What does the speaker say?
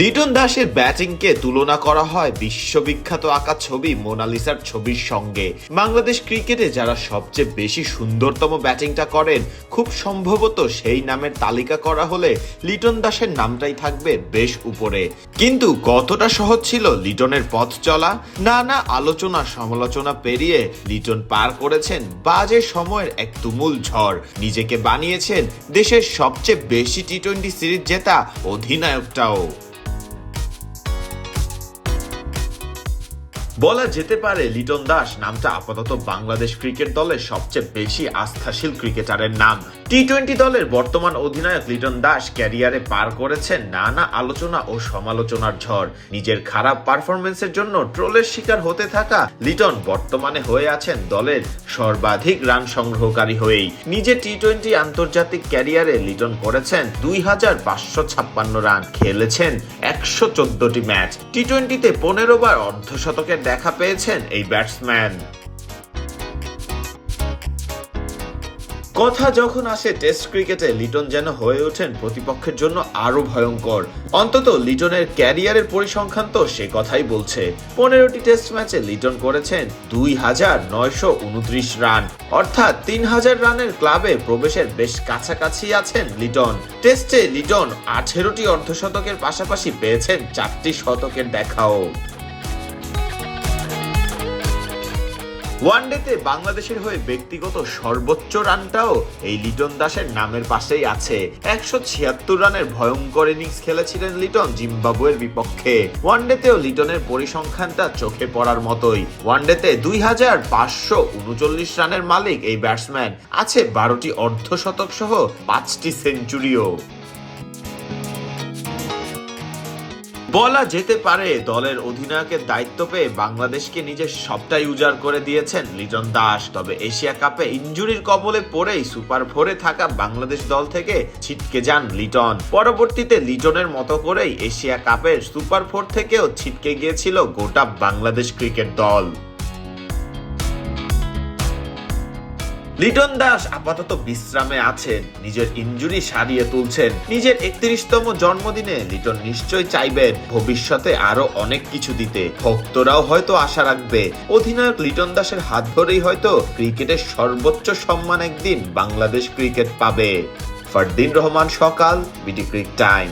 লিটন দাসের ব্যাটিংকে তুলনা করা হয় বিশ্ববিখ্যাত আঁকা ছবি মোনালিসার ছবির সঙ্গে। বাংলাদেশ ক্রিকেটে যারা সবচেয়ে বেশি সুন্দরতম ব্যাটিংটা করেন, খুব সম্ভবত সেই নামের তালিকা করা হলে লিটন দাসের নামটাই থাকবে বেশ উপরে। কিন্তু কতটা সহজ ছিল লিটনের পথ চলা? নানা আলোচনা সমালোচনা পেরিয়ে লিটন পার করেছেন বাজে সময়ের এক তুমুল ঝড়। নিজেকে বানিয়েছেন দেশের সবচেয়ে বেশি টি টোয়েন্টি সিরিজ জেতা অধিনায়কটাও। বলা যেতে পারে লিটন দাস, নামটা আপাতত বাংলাদেশ ক্রিকেট দলের সবচেয়ে বেশি আস্থাশীল ক্রিকেটারের নাম। টি টোয়েন্টি দলের বর্তমান অধিনায়ক লিটন দাস ক্যারিয়ারে পার করেছেন নানা আলোচনা ও সমালোচনার ঝড়। নিজের খারাপ পারফরমেন্সের জন্য ট্রোলের শিকার হতে থাকা লিটন বর্তমানে হয়ে আছেন দলের সর্বাধিক রান সংগ্রহকারী হয়েই। নিজে টি টোয়েন্টি আন্তর্জাতিক ক্যারিয়ারে লিটন করেছেন দুই হাজার পাঁচশো ছাপ্পান্ন রান, খেলেছেন একশো চোদ্দটি ম্যাচ। টি টোয়েন্টিতে পনেরো বার অর্ধশতকের দেখা পেয়েছেন এই ব্যাটসম্যান। কথা যখন আসে, টেস্ট ক্রিকেটে লিটন যেন হয়ে ওঠেন প্রতিপক্ষের জন্য আরও ভয়ঙ্কর। অন্তত লিটনের ক্যারিয়ারের পরিসংখ্যান তো সে কথাই বলছে। পনেরোটি টেস্ট ম্যাচে লিটন করেছেন দুই হাজার নয়শো উনত্রিশ রান। অর্থাৎ তিন হাজার রানের ক্লাবে প্রবেশের বেশ কাছাকাছি আছেন লিটন। টেস্টে লিটন আঠেরোটি অর্ধশতকের পাশাপাশি পেয়েছেন চারটি শতকের দেখাও। ওয়ানডেতে বাংলাদেশের হয়ে ব্যক্তিগত সর্বোচ্চ রানটাও এই লিটন দাসের নামের পাশেই আছে। একশো ছিয়াত্তর রানের ভয়ঙ্কর ইনিংস খেলেছিলেন লিটন জিম্বাবুয়ের বিপক্ষে। ওয়ানডেতেও লিটনের পরিসংখ্যানটা চোখে পড়ার মতোই। ওয়ানডেতে দুই হাজার পাঁচশো উনচল্লিশ রানের মালিক এই ব্যাটসম্যান। আছে বারোটি অর্ধশতক সহ পাঁচটি সেঞ্চুরিও। বলা যেতে পারে দলের অধিনায়কের দায়িত্ব পেয়ে বাংলাদেশকে নিজের সবটাই উজাড় করে দিয়েছেন লিটন দাস। তবে এশিয়া কাপে ইঞ্জুরির কবলে পড়েই সুপার ফোরে থাকা বাংলাদেশ দল থেকে ছিটকে যান লিটন। পরবর্তীতে লিটনের মতো করেই এশিয়া কাপের সুপার ফোর থেকেও ছিটকে গিয়েছিল গোটা বাংলাদেশ ক্রিকেট দল। লিটন দাস আপাতত বিশ্রামে আছেন, নিজের ইঞ্জুরি সারিয়ে তুলছেন। নিজের একত্রিশতম জন্মদিনে লিটন নিশ্চয় চাইবেন ভবিষ্যতে আরও অনেক কিছু দিতে। ভক্তরাও হয়তো আশা রাখবে। অধিনায়ক লিটন দাসের হাত ধরেই হয়তো ক্রিকেটের সর্বোচ্চ সম্মান একদিন বাংলাদেশ ক্রিকেট পাবে। ফারদিন রহমান সকাল, বিটি ক্রিক টাইম।